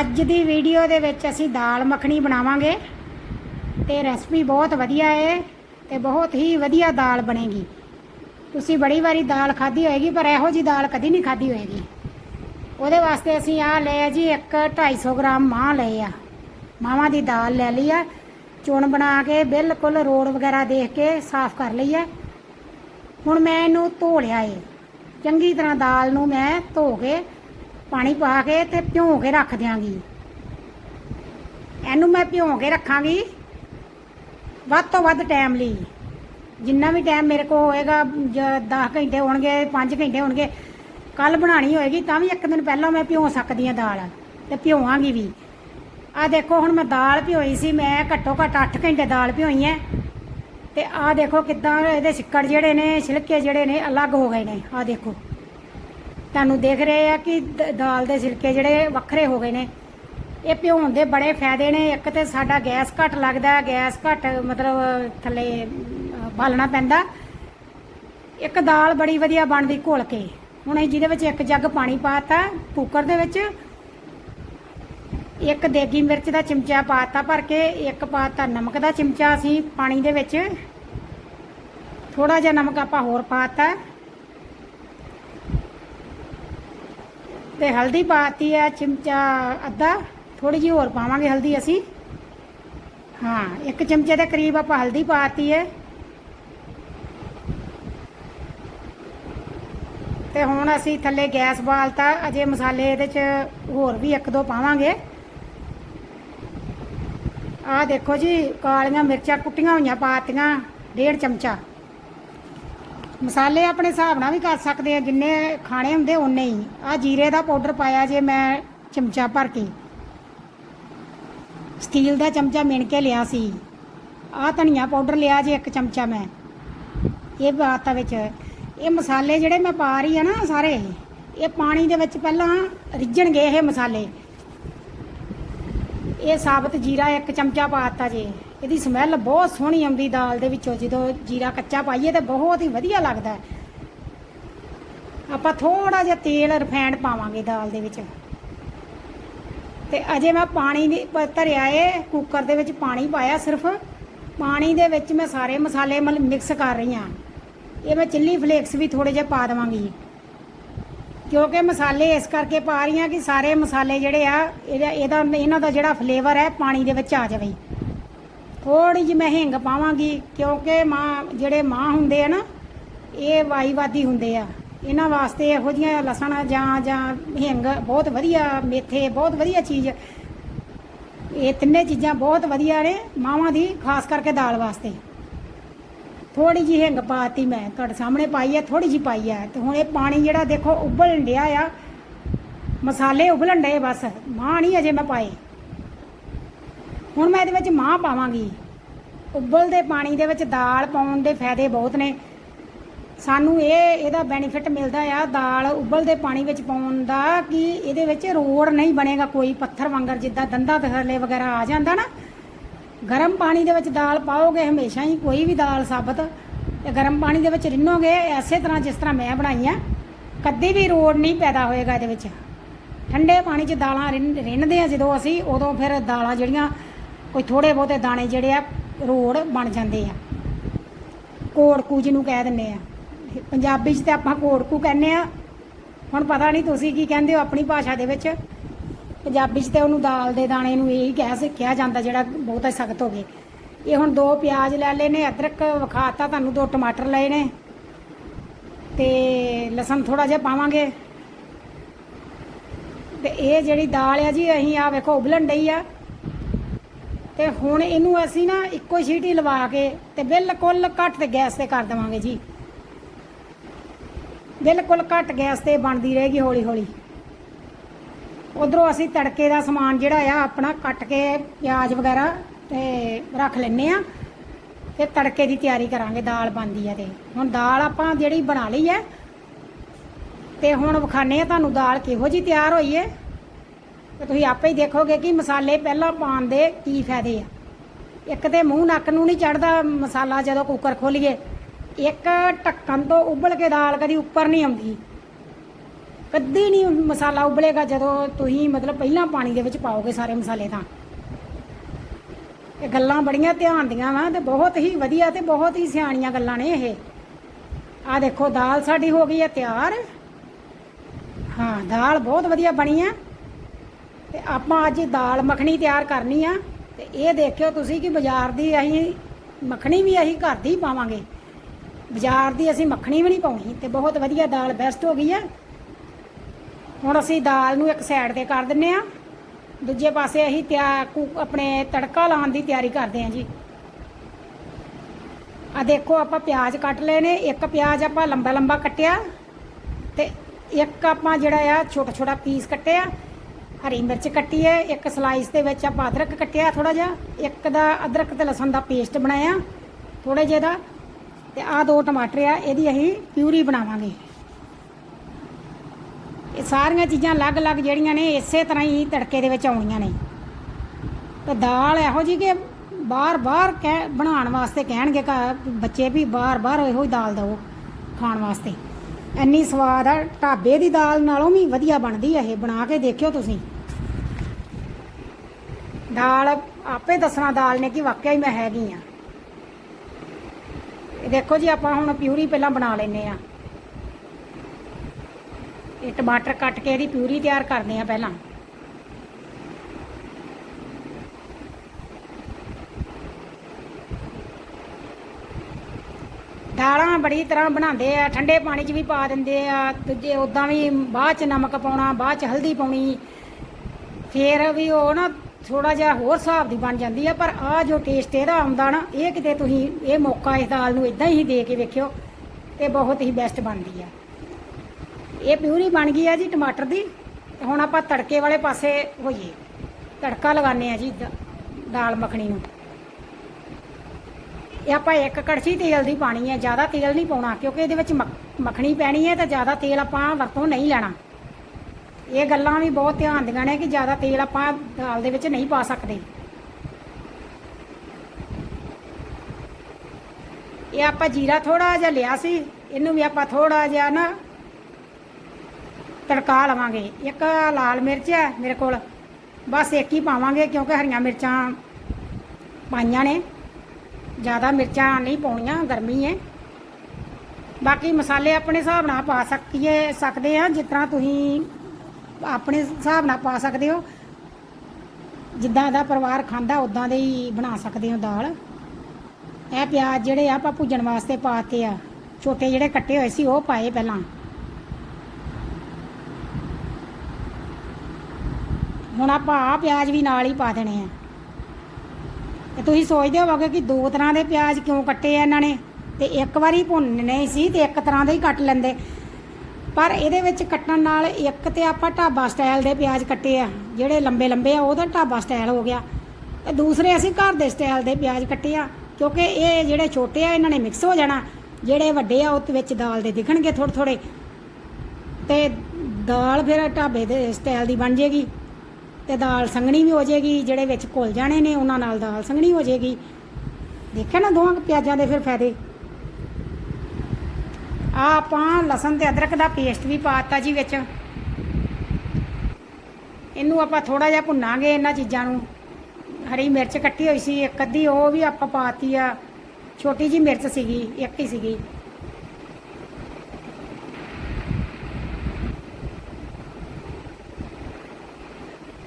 ਅੱਜ ਦੀ ਵੀਡੀਓ ਦੇ ਵਿੱਚ ਅਸੀਂ ਦਾਲ ਮੱਖਣੀ ਬਣਾਵਾਂਗੇ ਤੇ ਰੈਸਪੀ ਬਹੁਤ ਵਧੀਆ ਹੈ ਤੇ ਬਹੁਤ ਹੀ ਵਧੀਆ ਦਾਲ ਬਣੇਗੀ। ਤੁਸੀਂ ਬੜੀ ਵਾਰੀ ਦਾਲ ਖਾਧੀ ਹੋਏਗੀ, ਪਰ ਇਹੋ ਜੀ ਦਾਲ ਕਦੀ ਨਹੀਂ ਖਾਧੀ ਹੋਏਗੀ। ਉਹਦੇ ਵਾਸਤੇ ਅਸੀਂ ਆ ਲਿਆ ਜੀ ਇੱਕ 250 ਗ੍ਰਾਮ ਮਾਂ ਲਏ ਆ। ਮਾਵਾਂ ਦੀ ਦਾਲ ਲੈ ਲਈ ਆ। ਚੁਣ ਬਣਾ ਕੇ ਬਿਲਕੁਲ ਰੋੜ ਵਗੈਰਾ ਦੇਖ ਕੇ ਸਾਫ਼ ਕਰ ਲਈ ਆ। ਹੁਣ ਮੈਂ ਇਹਨੂੰ ਧੋ ਲਿਆ ਏ। ਚੰਗੀ ਤਰ੍ਹਾਂ ਦਾਲ ਨੂੰ ਮੈਂ ਧੋ ਕੇ ਪਾਣੀ ਪਾ ਕੇ ਤੇ ਭਿਉਂ ਕੇ ਰੱਖ ਦਿਆਂਗੀ। ਇਹਨੂੰ ਮੈਂ ਭਿਉਂ ਕੇ ਰੱਖਾਂਗੀ ਵੱਧ ਤੋਂ ਵੱਧ ਟਾਈਮ ਲਈ। ਜਿੰਨਾ ਵੀ ਟਾਈਮ ਮੇਰੇ ਕੋਲ ਹੋਏਗਾ 10 ਘੰਟੇ ਹੋਣਗੇ 5 ਘੰਟੇ ਹੋਣਗੇ ਕੱਲ ਬਣਾਣੀ ਹੋਏਗੀ, ਤਾਂ ਵੀ ਇੱਕ ਦਿਨ ਪਹਿਲਾਂ ਮੈਂ ਭਿਉਂ ਸਕਦੀ ਹਾਂ ਦਾਲ ਤੇ ਭਿਉਵਾਂਗੀ ਵੀ। ਆ ਦੇਖੋ, ਹੁਣ ਮੈਂ ਦਾਲ ਭਿਓਈ ਸੀ, ਮੈਂ ਘੱਟੋ ਘੱਟ 8 ਘੰਟੇ ਦਾਲ ਭਿਓਈ ਹੈ। ਤੇ ਆ ਦੇਖੋ ਕਿਦਾਂ ਇਹਦੇ ਸਿੱਕੜ ਜਿਹੜੇ ਨੇ, ਛਿਲਕੇ ਜਿਹੜੇ ਨੇ, ਅਲੱਗ ਹੋ ਗਏ ਨੇ। ਆ ਦੇਖੋ। ਤੁਹਾਨੂੰ ਦੇਖ ਰਹੇ ਆ ਕਿ ਦ- ਦਾਲ ਦੇ ਛਿਲਕੇ ਜਿਹੜੇ ਵੱਖਰੇ ਹੋ ਗਏ ਨੇ। ਇਹ ਭਿਉਣ ਦੇ ਬੜੇ ਫਾਇਦੇ ਨੇ। ਇੱਕ ਤੇ ਸਾਡਾ ਗੈਸ ਘੱਟ ਲੱਗਦਾ ਗੈਸ ਘੱਟ ਮਤਲਬ ਥੱਲੇ ਅਹ, ਬਾਲਣਾ ਪੈਂਦਾ। ਇੱਕ ਦਾਲ ਬੜੀ ਵਧੀਆ ਬਣਦੀ ਘੁਲ ਕੇ। ਹੁਣ ਅਸੀਂ ਜਿਹਦੇ ਵਿੱਚ ਇੱਕ ਜੱਗ ਪਾਣੀ ਪਾਤਾ ਕੁੱਕਰ ਦੇ ਵਿੱਚ। ਇੱਕ ਦੇਗੀ ਮਿਰਚ ਦਾ ਚਮਚਾ ਪਾਤਾ ਭਰ ਕੇ ਇੱਕ ਪਾਤਾ ਨਮਕ ਦਾ ਚਮਚਾ ਅਸੀਂ ਪਾਣੀ ਦੇ ਵਿੱਚ। ਥੋੜਾ ਜਿਹਾ ਨਮਕ ਆਪਾਂ ਹੋਰ ਪਾਤਾ। ਤੇ ਹਲਦੀ ਪਾਤੀ ਹੈ ਚਮਚਾ ਅੱਧਾ ਥੋੜੀ ਜਿਹੀ ਹੋਰ ਪਾਵਾਂਗੇ ਹਲਦੀ ਅਸੀਂ। ਹਾਂ, ਇੱਕ ਚਮਚੇ ਦੇ ਕਰੀਬ ਆਪਾਂ ਹਲਦੀ ਪਾਤੀ ਹੈ ਤੇ ਹੁਣ ਅਸੀਂ ਥੱਲੇ ਗੈਸ ਬਾਲਤਾ ਅਜੇ ਮਸਾਲੇ ਇਹਦੇ ਚ ਹੋਰ ਵੀ ਇੱਕ ਦੋ ਪਾਵਾਂਗੇ। ਆਹ ਦੇਖੋ ਜੀ, ਕਾਲੀਆਂ ਮਿਰਚਾਂ ਕੁੱਟੀਆਂ ਹੋਈਆਂ, ਪਾਤੀਆਂ, ਡੇਢ ਚਮਚਾ। ਮਸਾਲੇ ਆਪਣੇ ਹਿਸਾਬ ਨਾਲ ਵੀ ਕਰ ਸਕਦੇ ਆ, ਜਿੰਨੇ ਖਾਣੇ ਹੁੰਦੇ ਉਨੇ ਹੀ। ਆ ਜੀਰੇ ਦਾ ਪਾਊਡਰ ਪਾਇਆ ਜੇ ਮੈਂ ਚਮਚਾ ਭਰ ਕੇ। ਸਟੀਲ ਦਾ ਚਮਚਾ ਮਿਣ ਕੇ ਲਿਆ ਸੀ। ਆ ਧਨੀਆ ਪਾਊਡਰ ਲਿਆ ਜੇ ਇੱਕ ਚਮਚਾ ਮੈਂ। ਇਹ ਪਾਤਾ ਵਿੱਚ। ਇਹ ਮਸਾਲੇ ਜਿਹੜੇ ਮੈਂ ਪਾ ਰਹੀ ਆ ਨਾ ਸਾਰੇ, ਇਹ ਪਾਣੀ ਦੇ ਵਿੱਚ ਪਹਿਲਾਂ ਰਿੱਝਣਗੇ ਇਹ ਮਸਾਲੇ। ਇਹ ਸਾਬਤ ਜੀਰਾ ਇੱਕ ਚਮਚਾ ਪਾਤਾ ਜੇ। ਇਹਦੀ ਸਮੈਲ ਬਹੁਤ ਸੋਹਣੀ ਆਉਂਦੀ ਦਾਲ ਦੇ ਵਿੱਚੋਂ, ਜਦੋਂ ਜੀਰਾ ਕੱਚਾ ਪਾਈਏ ਤੇ ਬਹੁਤ ਹੀ ਵਧੀਆ ਲੱਗਦਾ ਆਪਾਂ ਥੋੜਾ ਜਿਹਾ ਤੇਲ ਰਿਫਾਈਂਡ ਪਾਵਾਂਗੇ ਦਾਲ ਦੇ ਵਿੱਚ। ਤੇ ਅਜੇ ਮੈਂ ਪਾਣੀ ਦੀ ਧਰਿਆ ਏ ਕੁੱਕਰ ਦੇ ਵਿੱਚ ਪਾਣੀ ਪਾਇਆ ਸਿਰਫ। ਪਾਣੀ ਦੇ ਵਿੱਚ ਮੈਂ ਸਾਰੇ ਮਸਾਲੇ ਮਿਕਸ ਕਰ ਰਹੀ ਹਾਂ। ਇਹ ਮੈਂ ਚਿੱਲੀ ਫਲੇਕਸ ਵੀ ਥੋੜੇ ਜਿਹਾ ਪਾ ਦੇਵਾਂਗੀ। ਕਿਉਂਕਿ ਮਸਾਲੇ ਇਸ ਕਰਕੇ ਪਾ ਰਹੀ ਹਾਂ ਕਿ ਸਾਰੇ ਮਸਾਲੇ ਜਿਹੜੇ ਆ, ਇਹਦਾ ਇਹਦਾ, ਇਹਨਾਂ ਦਾ ਜਿਹੜਾ ਫਲੇਵਰ ਹੈ, ਪਾਣੀ ਦੇ ਵਿੱਚ ਆ ਜਾਵੇ। ਥੋੜੀ ਜਿਹੀ ਮੈਂ ਹਿੰਗ ਪਾਵਾਂਗੀ, ਕਿਉਂਕਿ ਮਾਂ, ਜਿਹੜੇ ਮਾਂ ਹੁੰਦੇ ਆ ਨਾ, ਇਹ ਵਾਈਵਾਦੀ ਹੁੰਦੇ ਆ। ਇਹਨਾਂ ਵਾਸਤੇ ਇਹੋ ਜਿਹੀਆਂ ਲਸਣ ਜਾਂ ਜਾਂ ਹਿੰਗ ਬਹੁਤ ਵਧੀਆ, ਮੇਥੇ ਬਹੁਤ ਵਧੀਆ ਚੀਜ਼। ਇਹ ਤਿੰਨੇ ਚੀਜ਼ਾਂ ਬਹੁਤ ਵਧੀਆ ਨੇ ਮਾਵਾਂ ਦੀ, ਖਾਸ ਕਰਕੇ ਦਾਲ ਵਾਸਤੇ। ਥੋੜੀ ਜਿਹੀ ਹਿੰਗ ਪਾਤੀ ਮੈਂ, ਤੁਹਾਡੇ ਸਾਹਮਣੇ ਪਾਈ ਹੈ ਥੋੜੀ ਜਿਹੀ ਪਾਈ ਹੈ ਤੇ ਹੁਣ ਇਹ ਪਾਣੀ ਜਿਹੜਾ ਦੇਖੋ, ਉਬਲਣ ਡਿਆ ਆ। ਮਸਾਲੇ ਉਬਲਣ ਡਏ ਬਸ, ਮਾਂ ਨਹੀਂ ਅਜੇ ਮੈਂ ਪਾਏ। ਹੁਣ ਮੈਂ ਇਹਦੇ ਵਿੱਚ ਮਾਂ ਪਾਵਾਂਗੀ। ਉਬਲਦੇ ਪਾਣੀ ਦੇ ਵਿੱਚ ਦਾਲ ਪਾਉਣ ਦੇ ਫਾਇਦੇ ਬਹੁਤ ਨੇ। ਸਾਨੂੰ ਇਹ, ਇਹਦਾ ਬੈਨੀਫਿਟ ਮਿਲਦਾ ਆ, ਦਾਲ ਉਬਲਦੇ ਪਾਣੀ ਵਿੱਚ ਪਾਉਣ ਦਾ ਕਿ ਇਹਦੇ ਵਿੱਚ ਰੋੜ ਨਹੀਂ ਬਣੇਗਾ ਕੋਈ ਪੱਥਰ ਵਾਂਗਰ, ਜਿੱਦਾਂ ਦੰਦਾਂ ਤੇ ਵਗੈਰਾ ਆ ਜਾਂਦਾ ਨਾ। ਗਰਮ ਪਾਣੀ ਦੇ ਵਿੱਚ ਦਾਲ ਪਾਓਗੇ, ਹਮੇਸ਼ਾ ਹੀ ਕੋਈ ਵੀ ਦਾਲ ਸਾਬਤ, ਤੇ ਗਰਮ ਪਾਣੀ ਦੇ ਵਿੱਚ ਰਿੰਨੋਗੇ, ਐਸੇ ਤਰ੍ਹਾਂ ਜਿਸ ਤਰ੍ਹਾਂ ਮੈਂ ਬਣਾਈ ਆ, ਕਦੀ ਵੀ ਰੋੜ ਨਹੀਂ ਪੈਦਾ ਹੋਏਗਾ ਇਹਦੇ ਵਿੱਚ। ਠੰਡੇ ਪਾਣੀ 'ਚ ਦਾਲਾਂ ਰਿੰਨ- ਰਿੰਨਦੇ ਆ ਜਦੋਂ ਅਸੀਂ, ਉਦੋਂ ਫਿਰ ਦਾਲਾਂ ਜਿਹੜੀਆਂ ਕੋਈ ਥੋੜੇ ਬਹੁਤੇ ਦਾਣੇ ਜਿਹੜੇ ਆ, ਰੋੜ ਬਣ ਜਾਂਦੇ ਆ। ਕੋੜਕੂ ਜਿਹਨੂੰ ਕਹਿ ਦਿੰਦੇ ਆ। ਪੰਜਾਬੀ 'ਚ ਤੇ ਆਪਾਂ ਕੋੜਕੂ ਕਹਿੰਦੇ ਆ। ਹੁਣ ਪਤਾ ਨਹੀਂ ਤੁਸੀਂ ਕੀ ਕਹਿੰਦੇ ਹੋ ਆਪਣੀ ਭਾਸ਼ਾ ਦੇ ਵਿੱਚ। ਪੰਜਾਬੀ 'ਚ ਤੇ ਉਹਨੂੰ ਦਾਲ ਦੇ ਦਾਣੇ ਨੂੰ ਇਹੀ ਕਹਿ ਸਿੱਖਿਆ ਜਾਂਦਾ ਜਿਹੜਾ ਬਹੁਤਾ ਸਖਤ ਹੋਵੇ ਇਹ ਹੁਣ ਦੋ ਪਿਆਜ਼ ਲੈ ਲਏ ਨੇ, ਅਦਰਕ ਵਿਖਾਤਾ, ਤੁਹਾਨੂੰ ਦੋ ਟਮਾਟਰ ਲਏ ਨੇ। ਤੇ ਲਸਣ ਥੋੜਾ ਜਿਹਾ ਪਾਵਾਂਗੇ। ਤੇ ਇਹ ਜਿਹੜੀ ਦਾਲ ਆ ਜੀ, ਅਸੀਂ ਆ ਵੇਖੋ, ਉਬਲਣ ਡਈ ਆ। ਤੇ ਹੁਣ ਇਹਨੂੰ ਅਸੀਂ ਨਾ ਇੱਕੋ ਸੀਟੀ ਲਵਾ ਕੇ ਤੇ ਬਿਲਕੁਲ ਘੱਟ ਤੇ ਗੈਸ ਤੇ ਕਰ ਦੇਵਾਂਗੇ ਜੀ। ਬਿਲਕੁਲ ਘੱਟ ਗੈਸ ਤੇ ਬਣਦੀ ਰਹੇਗੀ ਹੌਲੀ ਹੌਲੀ ਉਧਰੋਂ ਅਸੀਂ ਤੜਕੇ ਦਾ ਸਮਾਨ ਜਿਹੜਾ ਆ, ਆਪਣਾ ਕੱਟ ਕੇ ਪਿਆਜ਼ ਵਗੈਰਾ ਤੇ ਰੱਖ ਲੈਨੇ ਆ ਤੇ ਤੜਕੇ ਦੀ ਤਿਆਰੀ ਕਰਾਂਗੇ, ਦਾਲ ਬਣਦੀ ਆ ਤੇ। ਹੁਣ ਦਾਲ ਆਪਾਂ ਜਿਹੜੀ ਬਣਾ ਲਈ ਹੈ, ਤੇ ਹੁਣ ਵਿਖਾਣੇ ਆ ਤੁਹਾਨੂੰ ਦਾਲ ਕਿਹੋ ਜੀ ਤਿਆਰ ਹੋਈ ਹੈ। ਤੇ ਤੁਸੀਂ ਆਪੇ ਹੀ ਦੇਖੋਗੇ ਕਿ ਮਸਾਲੇ ਪਹਿਲਾਂ ਪਾਉਣ ਦੇ ਕੀ ਫਾਇਦੇ ਆ। ਇੱਕ ਤੇ ਮੂੰਹ ਨੱਕ ਨੂੰ ਨਹੀਂ ਚੜਦਾ ਮਸਾਲਾ ਜਦੋਂ ਕੁੱਕਰ ਖੋਲੀਏ। ਇੱਕ ਢੱਕਣ ਤੋਂ ਉਬਲ ਕੇ ਦਾਲ ਕਦੀ ਉੱਪਰ ਨਹੀਂ ਆਉਂਦੀ। ਕਦੀ ਨਹੀਂ ਮਸਾਲਾ ਉਬਲੇਗਾ ਜਦੋਂ ਤੁਸੀਂ ਮਤਲਬ ਪਹਿਲਾਂ ਪਾਣੀ ਦੇ ਵਿੱਚ ਪਾਓਗੇ ਸਾਰੇ ਮਸਾਲੇ ਤਾਂ। ਇਹ ਗੱਲਾਂ ਬੜੀਆਂ ਧਿਆਨ ਦੀਆਂ ਵਾ ਤੇ ਬਹੁਤ ਹੀ ਵਧੀਆ ਤੇ ਬਹੁਤ ਹੀ ਸਿਆਣੀਆਂ ਗੱਲਾਂ ਨੇ ਇਹ। ਆ ਦੇਖੋ ਦਾਲ ਸਾਡੀ ਹੋ ਗਈ ਹੈ ਤਿਆਰ। ਹਾਂ, ਦਾਲ ਬਹੁਤ ਵਧੀਆ ਬਣੀ ਹੈ ਤੇ ਆਪਾਂ ਅੱਜ ਦਾਲ ਮੱਖਣੀ ਤਿਆਰ ਕਰਨੀ ਆ ਤੇ ਇਹ ਦੇਖਿਓ ਤੁਸੀਂ ਕਿ ਬਾਜ਼ਾਰ ਦੀ ਅਸੀਂ ਮੱਖਣੀ ਵੀ ਅਸੀਂ ਘਰ ਦੀ ਪਾਵਾਂਗੇ। ਬਾਜ਼ਾਰ ਦੀ ਅਸੀਂ ਮੱਖਣੀ ਵੀ ਨਹੀਂ ਪਾਉਣੀ ਤੇ ਬਹੁਤ ਵਧੀਆ ਦਾਲ ਬੈਸਟ ਹੋ ਗਈ ਆ। ਹੁਣ ਅਸੀਂ ਦਾਲ ਨੂੰ ਇੱਕ ਸਾਈਡ ਤੇ ਕਰ ਦਿੰਨੇ ਆ। ਦੂਜੇ ਪਾਸੇ ਅਸੀਂ ਤਿਆਰ ਆਪਣੇ ਤੜਕਾ ਲਾਉਣ ਦੀ ਤਿਆਰੀ ਕਰਦੇ ਹਾਂ ਜੀ। ਆ ਦੇਖੋ ਆਪਾਂ ਪਿਆਜ਼ ਕੱਟ ਲਏ ਨੇ, ਇੱਕ ਪਿਆਜ਼ ਆਪਾਂ ਲੰਬਾ ਲੰਬਾ ਕੱਟਿਆ ਤੇ ਇੱਕ ਆਪਾਂ ਜਿਹੜਾ ਆ ਛੋਟਾ ਛੋਟਾ ਪੀਸ ਕੱਟਿਆ। ਹਰੀ ਮਿਰਚ ਕੱਟੀ ਹੈ, ਇੱਕ ਸਲਾਈਸ ਦੇ ਵਿੱਚ ਆਪਾਂ ਅਦਰਕ ਕੱਟਿਆ ਥੋੜਾ ਜਿਹਾ, ਇੱਕ ਦਾ ਅਦਰਕ ਤੇ ਲਸਣ ਦਾ ਪੇਸਟ ਬਣਾਇਆ ਥੋੜੇ ਜਿਹਾ ਦਾ, ਤੇ ਆ ਦੋ ਟਮਾਟਰ ਆ, ਇਹਦੀ ਅਸੀਂ ਪਿਊਰੀ ਬਣਾਵਾਂਗੇ। ਇਹ ਸਾਰੀਆਂ ਚੀਜ਼ਾਂ ਅਲੱਗ-ਅਲੱਗ ਜਿਹੜੀਆਂ ਨੇ, ਇਸੇ ਤਰ੍ਹਾਂ ਹੀ ਤੜਕੇ ਦੇ ਵਿੱਚ ਆਉਣੀਆਂ ਨੇ। ਤੇ ਦਾਲ ਇਹੋ ਜੀ ਕਿ ਬਾਰ-ਬਾਰ ਕਹਿ, ਬਣਾਉਣ ਵਾਸਤੇ ਕਹਿਣਗੇ ਘਰ, ਬੱਚੇ ਵੀ ਬਾਰ-ਬਾਰ ਇਹੋ ਹੀ ਦਾਲ ਦਿਓ ਖਾਣ ਵਾਸਤੇ। ਇੰਨੀ ਸਵਾਦ ਆ, ਢਾਬੇ ਦੀ ਦਾਲ ਨਾਲੋਂ ਵੀ ਵਧੀਆ ਬਣਦੀ ਆ ਇਹ, ਬਣਾ ਕੇ ਦੇਖਿਓ ਤੁਸੀਂ। ਦਾਲ, ਆਪੇ ਦੱਸਣਾ ਦਾਲ ਨੇ ਕਿ ਵਾਕਿਆ ਹੀ ਮੈਂ ਹੈਗੀ ਆ। ਇਹ ਦੇਖੋ ਜੀ, ਆਪਾਂ ਹੁਣ ਪਿਊਰੀ ਪਹਿਲਾਂ ਬਣਾ ਲੈਨੇ ਆ। ਇਹ ਟਮਾਟਰ ਕੱਟ ਕੇ ਇਹਦੀ ਪਿਊਰੀ ਤਿਆਰ ਕਰਦੇ ਆ ਪਹਿਲਾਂ। ਦਾਲਾਂ ਬੜੀ ਤਰ੍ਹਾਂ ਬਣਾਉਂਦੇ ਆ, ਠੰਡੇ ਪਾਣੀ 'ਚ ਵੀ ਪਾ ਦਿੰਦੇ ਆ ਦੂਜੇ ਉਦਾਂ ਵੀ ਬਾਅਦ 'ਚ ਨਮਕ ਪਾਉਣਾ, ਬਾਅਦ 'ਚ ਹਲਦੀ ਪਾਉਣੀ, ਫੇਰ ਵੀ ਉਹ ਨਾ ਥੋੜਾ ਜਿਹਾ ਹੋਰ ਹਿਸਾਬ ਦੀ ਬਣ ਜਾਂਦੀ ਆ, ਪਰ ਆ ਜੋ ਟੇਸਟ ਇਹਦਾ ਆਉਂਦਾ ਨਾ, ਇਹ ਕਿਤੇ ਤੁਸੀਂ ਇਹ ਮੌਕਾ ਇਸ ਦਾਲ ਨੂੰ ਇਦਾਂ ਹੀ ਦੇ ਕੇ ਵੇਖਿਓ, ਤੇ ਬਹੁਤ ਹੀ ਬੈਸਟ ਬਣਦੀ ਆ। ਇਹ ਪਿਊਰੀ ਬਣ ਗਈ ਆ ਜੀ ਟਮਾਟਰ ਦੀ, ਹੁਣ ਆਪਾਂ ਤੜਕੇ ਵਾਲੇ ਪਾਸੇ ਹੋਈਏ, ਤੜਕਾ ਲਗਾਉਂਦੇ ਆ ਜੀ ਦ- ਦਾਲ ਮੱਖਣੀ ਨੂੰ। ਇਹ ਆਪਾਂ ਇੱਕ ਕੜਛੀ ਤੇਲ ਦੀ ਪਾਣੀ ਹੈ, ਜ਼ਿਆਦਾ ਤੇਲ ਨਹੀਂ ਪਾਉਣਾ, ਕਿਉਂਕਿ ਇਹਦੇ ਵਿੱਚ ਮੱਖ- ਮੱਖਣੀ ਪੈਣੀ ਹੈ ਤਾਂ ਜ਼ਿਆਦਾ ਤੇਲ ਆਪਾਂ ਵਰਤੋਂ ਨਹੀਂ ਲੈਣਾ। ਇਹ ਗੱਲਾਂ ਵੀ ਬਹੁਤ ਧਿਆਨ ਦੀਆਂ ਨੇ ਕਿ ਜ਼ਿਆਦਾ ਤੇਲ ਆਪਾਂ ਦਾਲ ਦੇ ਵਿੱਚ ਨਹੀਂ ਪਾ ਸਕਦੇ। ਇਹ ਆਪਾਂ ਜੀਰਾ ਥੋੜਾ ਜਿਹਾ ਲਿਆ ਸੀ, ਇਹਨੂੰ ਵੀ ਆਪਾਂ ਥੋੜਾ ਜਿਹਾ ਨਾ ਤੜਕਾ ਲਵਾਂਗੇ। ਇੱਕ ਲਾਲ ਮਿਰਚ ਹੈ ਮੇਰੇ ਕੋਲ, ਬਸ ਇੱਕ ਹੀ ਪਾਵਾਂਗੇ ਕਿਉਂਕਿ ਹਰੀਆਂ ਮਿਰਚਾਂ ਪਾਈਆਂ ਨੇ। ਜ਼ਿਆਦਾ ਮਿਰਚਾਂ ਨਹੀਂ ਪਾਉਣੀਆਂ, ਗਰਮੀ ਹੈ। ਬਾਕੀ ਮਸਾਲੇ ਆਪਣੇ ਹਿਸਾਬ ਨਾਲ ਪਾ ਸਕੀਏ, ਸਕਦੇ ਆ ਜਿਸ ਤਰ੍ਹਾਂ ਤੁਸੀਂ ਆਪਣੇ ਹਿਸਾਬ ਨਾਲ ਪਾ ਸਕਦੇ ਹੋ। ਜਿੱਦਾਂ ਦਾ ਪਰਿਵਾਰ ਖਾਂਦਾ ਉਦਾਂ ਦੇ ਹੀ ਬਣਾ ਸਕਦੇ ਹੋ ਦਾਲ। ਇਹ ਪਿਆਜ਼ ਜਿਹੜੇ ਆ ਆਪਾਂ ਭੁੱਜਣ ਵਾਸਤੇ ਪਾਤੇ ਆ, ਛੋਟੇ ਜਿਹੜੇ ਕੱਟੇ ਹੋਏ ਸੀ, ਉਹ ਪਾਏ ਪਹਿਲਾਂ। ਹੁਣ ਆਪਾਂ ਆ ਪਿਆਜ਼ ਵੀ ਨਾਲ ਹੀ ਪਾ ਦੇਣੇ ਆ। ਤੇ ਤੁਸੀਂ ਸੋਚਦੇ ਹੋਵੋਗੇ ਕਿ ਦੋ ਤਰ੍ਹਾਂ ਦੇ ਪਿਆਜ਼ ਕਿਉਂ ਕੱਟੇ ਆ ਇਹਨਾਂ ਨੇ? ਤੇ ਇੱਕ ਵਾਰੀ ਭੁੰਨਣੇ ਸੀ ਤੇ ਇੱਕ ਤਰ੍ਹਾਂ ਦੇ ਹੀ ਕੱਟ ਲੈਂਦੇ। ਪਰ ਇਹਦੇ ਵਿੱਚ ਕੱਟਣ ਨਾਲ ਇੱਕ ਤੇ ਆਪਾਂ ਢਾਬਾ ਸਟਾਈਲ ਦੇ ਪਿਆਜ਼ ਕੱਟੇ ਆ, ਜਿਹੜੇ ਲੰਬੇ ਲੰਬੇ ਆ, ਉਹ ਤਾਂ ਢਾਬਾ ਸਟਾਈਲ ਹੋ ਗਿਆ। ਤੇ ਦੂਸਰੇ ਅਸੀਂ ਘਰ ਦੇ ਸਟਾਈਲ ਦੇ ਪਿਆਜ਼ ਕੱਟੇ ਆ, ਕਿਉਂਕਿ ਇਹ ਜਿਹੜੇ ਛੋਟੇ ਆ, ਇਹਨਾਂ ਨੇ ਮਿਕਸ ਹੋ ਜਾਣਾ। ਜਿਹੜੇ ਵੱਡੇ ਆ, ਉਹ ਵਿੱਚ ਦਾਲ ਦੇ ਦਿਖਣਗੇ ਥੋੜੇ ਥੋੜੇ ਤੇ ਦਾਲ ਫਿਰ ਢਾਬੇ ਦੇ ਸਟਾਈਲ ਦੀ ਬਣ ਜੇਗੀ ਤੇ ਦਾਲ ਸੰਘਣੀ ਵੀ ਹੋ ਜੇਗੀ ਜਿਹੜੇ ਵਿੱਚ ਘੁਲ ਜਾਣੇ ਨੇ, ਉਹਨਾਂ ਨਾਲ ਦਾਲ ਸੰਘਣੀ ਹੋ ਜੇਗੀ ਦੇਖਿਆ ਨਾ ਦੋਵਾਂ ਪਿਆਜ਼ਾਂ ਦੇ ਫਿਰ ਫਾਇਦੇ? ਆ ਆਪਾਂ ਲਸਣ ਤੇ ਅਦਰਕ ਦਾ ਪੇਸਟ ਵੀ ਪਾਤਾ ਜੀ ਵਿੱਚ। ਇਹਨੂੰ ਆਪਾਂ ਥੋੜਾ ਜਿਹਾ ਭੁੰਨਾਂਗੇ ਇਹਨਾਂ ਚੀਜ਼ਾਂ ਨੂੰ। ਹਰੀ ਮਿਰਚ ਕੱਟੀ ਹੋਈ ਸੀ, ਇੱਕ ਅੱਧੀ, ਉਹ ਵੀ ਆਪਾਂ ਪਾਤੀ ਆ। ਛੋਟੀ ਜੀ ਮਿਰਚ ਸੀਗੀ, ਇੱਕ ਹੀ ਸੀਗੀ।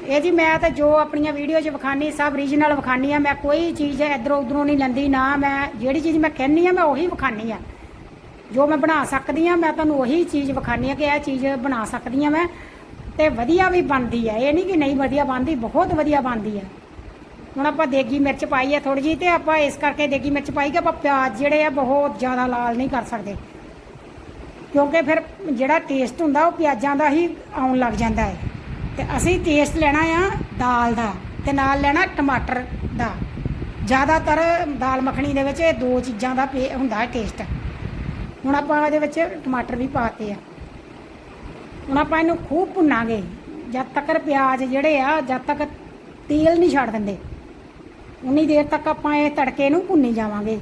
ਇਹ ਜੀ ਮੈਂ ਤਾਂ ਜੋ ਆਪਣੀਆਂ ਵੀਡੀਓ 'ਚ ਵਿਖਾਣੀ ਸਭ ਰੀਜਨਲ ਵਿਖਾਣੀ ਆ, ਮੈਂ ਕੋਈ ਚੀਜ਼ ਇਧਰੋਂ ਉਧਰੋਂ ਨਹੀਂ ਲੈਂਦੀ, ਨਾ ਮੈਂ ਜਿਹੜੀ ਚੀਜ਼ ਮੈਂ ਕਹਿੰਨੀ ਆ, ਮੈਂ ਉਹੀ ਵਿਖਾਣੀ ਆ। ਜੋ ਮੈਂ ਬਣਾ ਸਕਦੀ ਆ, ਮੈਂ ਤੁਹਾਨੂੰ ਉਹੀ ਚੀਜ਼ ਵਿਖਾਣੀ ਆ ਕਿ ਇਹ ਚੀਜ਼ ਬਣਾ ਸਕਦੀ ਆ ਮੈਂ, ਤੇ ਵਧੀਆ ਵੀ ਬਣਦੀ ਆ। ਇਹ ਨਹੀਂ ਕਿ ਨਹੀਂ ਵਧੀਆ ਬਣਦੀ, ਬਹੁਤ ਵਧੀਆ ਬਣਦੀ ਆ। ਹੁਣ ਆਪਾਂ ਦੇਗੀ ਮਿਰਚ ਪਾਈ ਆ ਥੋੜੀ ਜੀ ਤੇ ਆਪਾਂ ਇਸ ਕਰਕੇ ਦੇਗੀ ਮਿਰਚ ਪਾਈ ਕਿ ਆਪਾਂ ਪਿਆਜ਼ ਜਿਹੜੇ ਆ ਬਹੁਤ ਜ਼ਿਆਦਾ ਲਾਲ ਨਹੀਂ ਕਰ ਸਕਦੇ। ਕਿਉਂਕਿ ਫਿਰ ਜਿਹੜਾ ਟੇਸਟ ਹੁੰਦਾ, ਉਹ ਪਿਆਜ਼ਾਂ ਦਾ ਹੀ ਆਉਣ ਲੱਗ ਜਾਂਦਾ ਹੈ। ਤੇ ਅਸੀਂ ਟੇਸਟ ਲੈਣਾ ਆ ਦਾਲ ਦਾ ਤੇ ਨਾਲ ਲੈਣਾ ਟਮਾਟਰ ਦਾ। ਜ਼ਿਆਦਾਤਰ ਦਾਲ ਮੱਖਣੀ ਦੇ ਵਿੱਚ ਇਹ ਦੋ ਚੀਜ਼ਾਂ ਦਾ ਪੇ- ਹੁੰਦਾ ਹੈ ਟੇਸਟ ਹੁਣ ਆਪਾਂ ਇਹਦੇ ਵਿੱਚ ਟਮਾਟਰ ਵੀ ਪਾਤੇ ਆ। ਹੁਣ ਆਪਾਂ ਇਹਨੂੰ ਖੂਬ ਭੁੰਨਾਂਗੇ। ਜਦ ਤੱਕ ਪਿਆਜ਼ ਜਿਹੜੇ ਆ, ਜਦ ਤੱਕ ਤੇਲ ਨਹੀਂ ਛੱਡ ਦਿੰਦੇ, ਉਨੀ ਦੇਰ ਤੱਕ ਆਪਾਂ ਇਹ ਤੜਕੇ ਨੂੰ ਭੁੰਨੀ ਜਾਵਾਂਗੇ।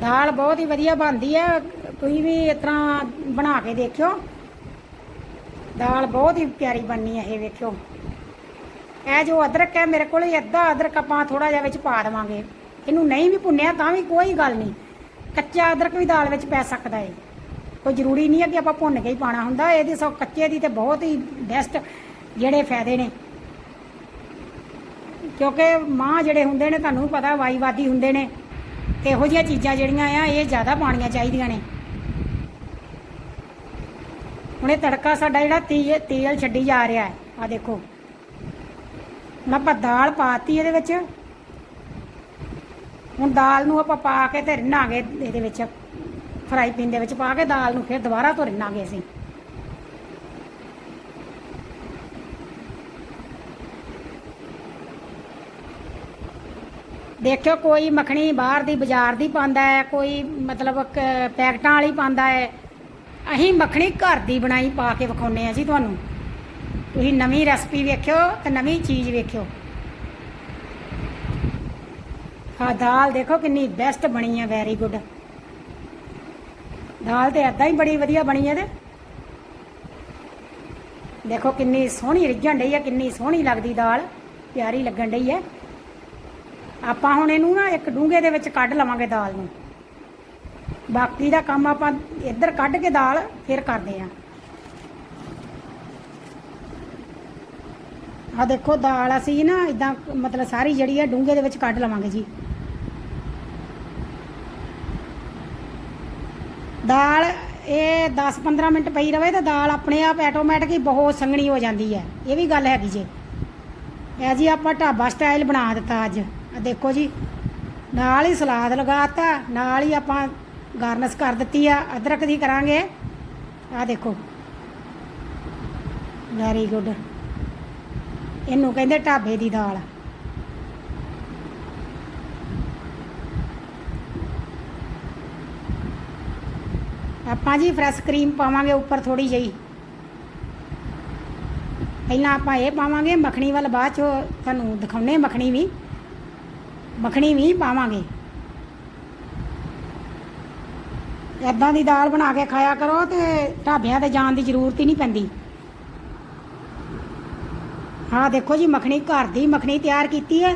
ਦਾਲ ਬਹੁਤ ਹੀ ਵਧੀਆ ਬਣਦੀ ਆ। ਤੁਸੀਂ ਵੀ ਇਸ ਤਰ੍ਹਾਂ ਬਣਾ ਕੇ ਦੇਖਿਓ। ਦਾਲ ਬਹੁਤ ਹੀ ਪਿਆਰੀ ਬਣਨੀ ਹੈ, ਇਹ ਵੇਖਿਓ। ਇਹ ਜੋ ਅਦਰਕ ਹੈ, ਮੇਰੇ ਕੋਲ ਅੱਧਾ ਅਦਰਕ ਆਪਾਂ ਥੋੜਾ ਜਿਹਾ ਵਿੱਚ ਪਾ ਦੇਵਾਂਗੇ। ਇਹਨੂੰ ਨਹੀਂ ਵੀ ਭੁੰਨਿਆ ਤਾਂ ਵੀ ਕੋਈ ਗੱਲ ਨਹੀਂ। ਕੱਚਾ ਅਦਰਕ ਵੀ ਦਾਲ ਵਿੱਚ ਪੈ ਸਕਦਾ ਹੈ। ਕੋਈ ਜ਼ਰੂਰੀ ਨਹੀਂ ਹੈ ਕਿ ਆਪਾਂ ਭੁੰਨ ਕੇ ਹੀ ਪਾਣਾ ਹੁੰਦਾ। ਇਹਦੇ ਸੋ ਕੱਚੇ ਦੀ ਤੇ ਬਹੁਤ ਹੀ ਬੈਸਟ ਜਿਹੜੇ ਫਾਇਦੇ ਨੇ। ਕਿਉਂਕਿ ਮਾਂ ਜਿਹੜੇ ਹੁੰਦੇ ਨੇ, ਤੁਹਾਨੂੰ ਵੀ ਪਤਾ, ਵਾਈਵਾਦੀ ਹੁੰਦੇ ਨੇ। ਤੇ ਇਹੋ ਜਿਹੀਆਂ ਚੀਜ਼ਾਂ ਜਿਹੜੀਆਂ ਆ, ਇਹ ਜ਼ਿਆਦਾ ਪਾਣੀਆਂ ਚਾਹੀਦੀਆਂ ਨੇ। ਹੁਣ ਇਹ ਤੜਕਾ ਸਾਡਾ ਜਿਹੜਾ ਤੇਲ ਤੇਲ ਛੱਡੀ ਜਾ ਰਿਹਾ ਹੈ। ਆ ਦੇਖੋ। ਹੁਣ ਆਪਾਂ ਦਾਲ ਪਾਤੀ ਇਹਦੇ ਵਿੱਚ। ਹੁਣ ਦਾਲ ਨੂੰ ਆਪਾਂ ਪਾ ਕੇ ਤੇ ਰਿੰਨਾਂਗੇ ਇਹਦੇ ਵਿੱਚ। ਫਰਾਈ ਪੈਨ ਦੇ ਵਿੱਚ ਪਾ ਕੇ ਦਾਲ ਨੂੰ ਫਿਰ ਦੁਬਾਰਾ ਤੋਂ ਰਿੰਨਾਂਗੇ ਅਸੀਂ। ਦੇਖਿਓ, ਕੋਈ ਮੱਖਣੀ ਬਾਹਰ ਦੀ ਬਾਜ਼ਾਰ ਦੀ ਪਾਉਂਦਾ ਹੈ, ਕੋਈ ਮਤਲਬ ਪੈਕਟਾਂ ਵਾਲੀ ਪਾਉਂਦਾ ਹੈ। ਅਸੀਂ ਮੱਖਣੀ ਘਰ ਦੀ ਬਣਾਈ ਪਾ ਕੇ ਵਿਖਾਉਨੇ ਆ ਜੀ ਤੁਹਾਨੂੰ। ਤੁਸੀਂ ਨਵੀਂ ਰੈਸਪੀ ਵੇਖਿਓ ਤੇ ਨਵੀਂ ਚੀਜ਼ ਵੇਖਿਓ। ਹਾਂ ਦਾਲ ਦੇਖੋ ਕਿੰਨੀ ਬੈਸਟ ਬਣੀ ਹੈ ਵੈਰੀ ਗੁੱਡ ਦਾਲ ਤੇ ਐਦਾਂ ਹੀ ਬੜੀ ਵਧੀਆ ਬਣੀ ਹੈ ਤੇ ਦੇਖੋ ਕਿੰਨੀ ਸੋਹਣੀ ਰਿੱਝਣ ਡਈ ਹੈ ਕਿੰਨੀ ਸੋਹਣੀ ਲੱਗਦੀ ਦਾਲ, ਪਿਆਰੀ ਲੱਗਣ ਡਈ ਹੈ ਆਪਾਂ ਹੁਣ ਇਹਨੂੰ ਨਾ ਇੱਕ ਡੂੰਘੇ ਦੇ ਵਿੱਚ ਕੱਢ ਲਵਾਂਗੇ ਦਾਲ ਨੂੰ। ਬਾਕੀ ਦਾ ਕੰਮ ਆਪਾਂ ਇੱਧਰ ਕੱਢ ਕੇ ਦਾਲ ਫਿਰ ਕਰਦੇ ਆਂ ਆ ਦੇਖੋ ਦਾਲ ਅਸੀਂ ਨਾ ਇਦਾਂ ਮਤਲਬ ਸਾਰੀ ਜਿਹੜੀ ਹੈ ਡੂੰਘੇ ਦੇ ਵਿੱਚ ਕੱਢ ਲਵਾਂਗੇ ਜੀ। ਦਾਲ ਇਹ 10-15 ਮਿੰਟ ਪਈ ਰਵੇ ਤਾਂ ਦਾਲ ਆਪਣੇ ਆਪ ਆਟੋਮੈਟਿਕ ਹੀ ਬਹੁਤ ਸੰਘਣੀ ਹੋ ਜਾਂਦੀ ਹੈ। ਇਹ ਵੀ ਗੱਲ ਹੈਗੀ ਜੇ। ਇਹ ਜੀ ਆਪਾਂ ਢਾਬਾ ਸਟਾਈਲ ਬਣਾ ਦਿੱਤਾ ਅੱਜ। ਆ ਦੇਖੋ ਜੀ, ਨਾਲ ਹੀ ਸਲਾਦ ਲਗਾਤਾ ਨਾਲ ਹੀ ਆਪਾਂ ਗਾਰਨਿਸ਼ ਕਰ ਦਿੱਤੀ ਆ, ਅਦਰਕ ਦੀ ਕਰਾਂਗੇ। ਆ ਦੇਖੋ। ਵੈਰੀ ਗੁੱਡ ਇਹਨੂੰ ਕਹਿੰਦੇ ਢਾਬੇ ਦੀ ਦਾਲ। ਆਪਾਂ ਜੀ ਫਰੈਸ਼ ਕਰੀਮ ਪਾਵਾਂਗੇ ਉੱਪਰ ਥੋੜੀ ਜਿਹੀ। ਪਹਿਲਾਂ ਆਪਾਂ ਇਹ ਪਾਵਾਂਗੇ, ਮੱਖਣੀ ਵੱਲ ਬਾਅਦ ਚ ਤੁਹਾਨੂੰ ਦਿਖਾਉਨੇ ਮੱਖਣੀ ਵੀ। ਮੱਖਣੀ ਵੀ ਪਾਵਾਂਗੇ। ਇਦਾਂ ਦੀ ਦਾਲ ਬਣਾ ਕੇ ਖਾਇਆ ਕਰੋ ਤੇ ਢਾਬਿਆਂ ਤੇ ਜਾਣ ਦੀ ਜ਼ਰੂਰਤ ਹੀ ਨਹੀਂ ਪੈਂਦੀ। ਹਾਂ ਦੇਖੋ ਜੀ, ਮੱਖਣੀ ਘਰ ਦੀ ਮੱਖਣੀ ਤਿਆਰ ਕੀਤੀ ਹੈ।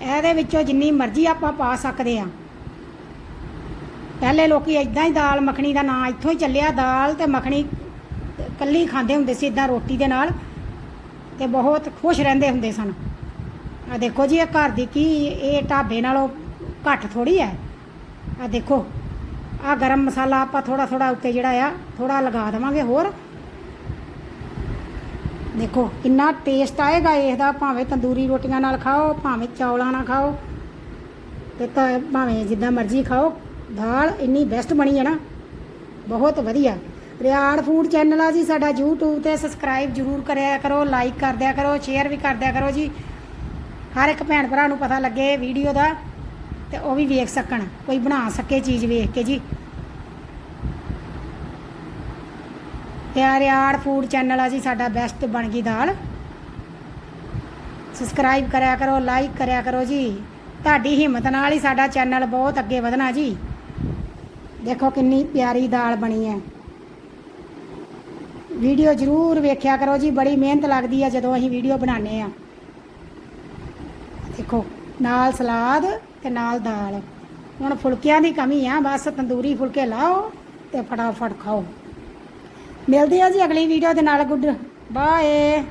ਇਹਦੇ ਵਿੱਚੋਂ ਜਿੰਨੀ ਮਰਜ਼ੀ ਆਪਾਂ ਪਾ ਸਕਦੇ ਆ ਪਹਿਲੇ ਲੋਕੀ ਇਦਾਂ ਹੀ ਦਾਲ ਮੱਖਣੀ ਦਾ ਨਾਂ ਇੱਥੋਂ ਹੀ ਚੱਲਿਆ। ਦਾਲ ਤੇ ਮੱਖਣੀ ਕੱਲੀ ਖਾਂਦੇ ਹੁੰਦੇ ਸੀ ਇਦਾਂ ਰੋਟੀ ਦੇ ਨਾਲ ਤੇ ਬਹੁਤ ਖੁਸ਼ ਰਹਿੰਦੇ ਹੁੰਦੇ ਸਨ। ਆ ਦੇਖੋ ਜੀ, ਇਹ ਘਰ ਦੀ ਕੀ ਇਹ ਢਾਬੇ ਨਾਲੋਂ ਘੱਟ ਥੋੜੀ ਹੈ। ਆ ਦੇਖੋ। ਆ ਗਰਮ ਮਸਾਲਾ ਆਪਾਂ ਥੋੜਾ ਥੋੜਾ ਉੱਤੇ ਜਿਹੜਾ ਆ, ਥੋੜਾ ਲਗਾ ਦੇਵਾਂਗੇ ਹੋਰ। ਦੇਖੋ ਕਿੰਨਾ ਟੇਸਟ ਆਏਗਾ ਇਹਦਾ, ਭਾਵੇਂ ਤੰਦੂਰੀ ਰੋਟੀਆਂ ਨਾਲ ਖਾਓ, ਭਾਵੇਂ ਚੌਲਾਂ ਨਾਲ ਖਾਓ, ਤੇ ਤਾਂ ਭਾਵੇਂ ਜਿੱਦਾਂ ਮਰਜ਼ੀ ਖਾਓ, ਦਾਲ ਇੰਨੀ ਬੈਸਟ ਬਣੀ ਹੈ ਨਾ। ਬਹੁਤ ਵਧੀਆ। ਰਿਆੜ ਫੂਡ ਚੈਨਲ ਆ ਜੀ, ਸਾਡਾ YouTube ਤੇ ਸਬਸਕ੍ਰਾਈਬ ਜਰੂਰ ਕਰਿਆ ਕਰੋ ਲਾਈਕ ਕਰ ਦਿਆ ਕਰੋ ਸ਼ੇਅਰ ਵੀ ਕਰ ਦਿਆ ਕਰੋ ਜੀ। ਹਰ ਇੱਕ ਭੈਣ ਭਰਾ ਨੂੰ ਪਤਾ ਲੱਗੇ ਵੀਡੀਓ ਦਾ। ਤੇ ਉਹ ਵੀ ਵੇਖ ਸਕਣ, ਕੋਈ ਬਣਾ ਸਕੇ ਚੀਜ਼ ਵੇਖ ਕੇ ਜੀ। ਪਿਆਰਿਆੜ ਫੂਡ ਚੈਨਲ ਆ ਜੀ, ਸਾਡਾ ਬੈਸਟ ਬਣ ਗਈ ਦਾਲ। ਸਬਸਕ੍ਰਾਈਬ ਕਰਿਆ ਕਰੋ ਲਾਈਕ ਕਰਿਆ ਕਰੋ ਜੀ। ਤੁਹਾਡੀ ਹਿੰਮਤ ਨਾਲ ਹੀ ਸਾਡਾ ਚੈਨਲ ਬਹੁਤ ਅੱਗੇ ਵਧਣਾ ਜੀ। ਦੇਖੋ ਕਿੰਨੀ ਪਿਆਰੀ ਦਾਲ ਬਣੀ ਹੈ। ਵੀਡੀਓ ਜ਼ਰੂਰ ਵੇਖਿਆ ਕਰੋ ਜੀ, ਬੜੀ ਮਿਹਨਤ ਲੱਗਦੀ ਹੈ ਜਦੋਂ ਅਸੀਂ ਵੀਡੀਓ ਬਣਾਉਂਦੇ ਆ। ਦੇਖੋ, ਨਾਲ ਸਲਾਦ ਤੇ ਨਾਲ ਦਾਲ। ਹੁਣ ਫੁਲਕਿਆਂ ਦੀ ਕਮੀ ਆ, ਬਸ ਤੰਦੂਰੀ ਫੁਲਕੇ ਲਾਓ ਤੇ ਫਟਾਫਟ ਖਾਓ। ਮਿਲਦੇ ਆ ਜੀ ਅਗਲੀ ਵੀਡੀਓ ਦੇ ਨਾਲ, ਗੁੱਡ ਬਾਏ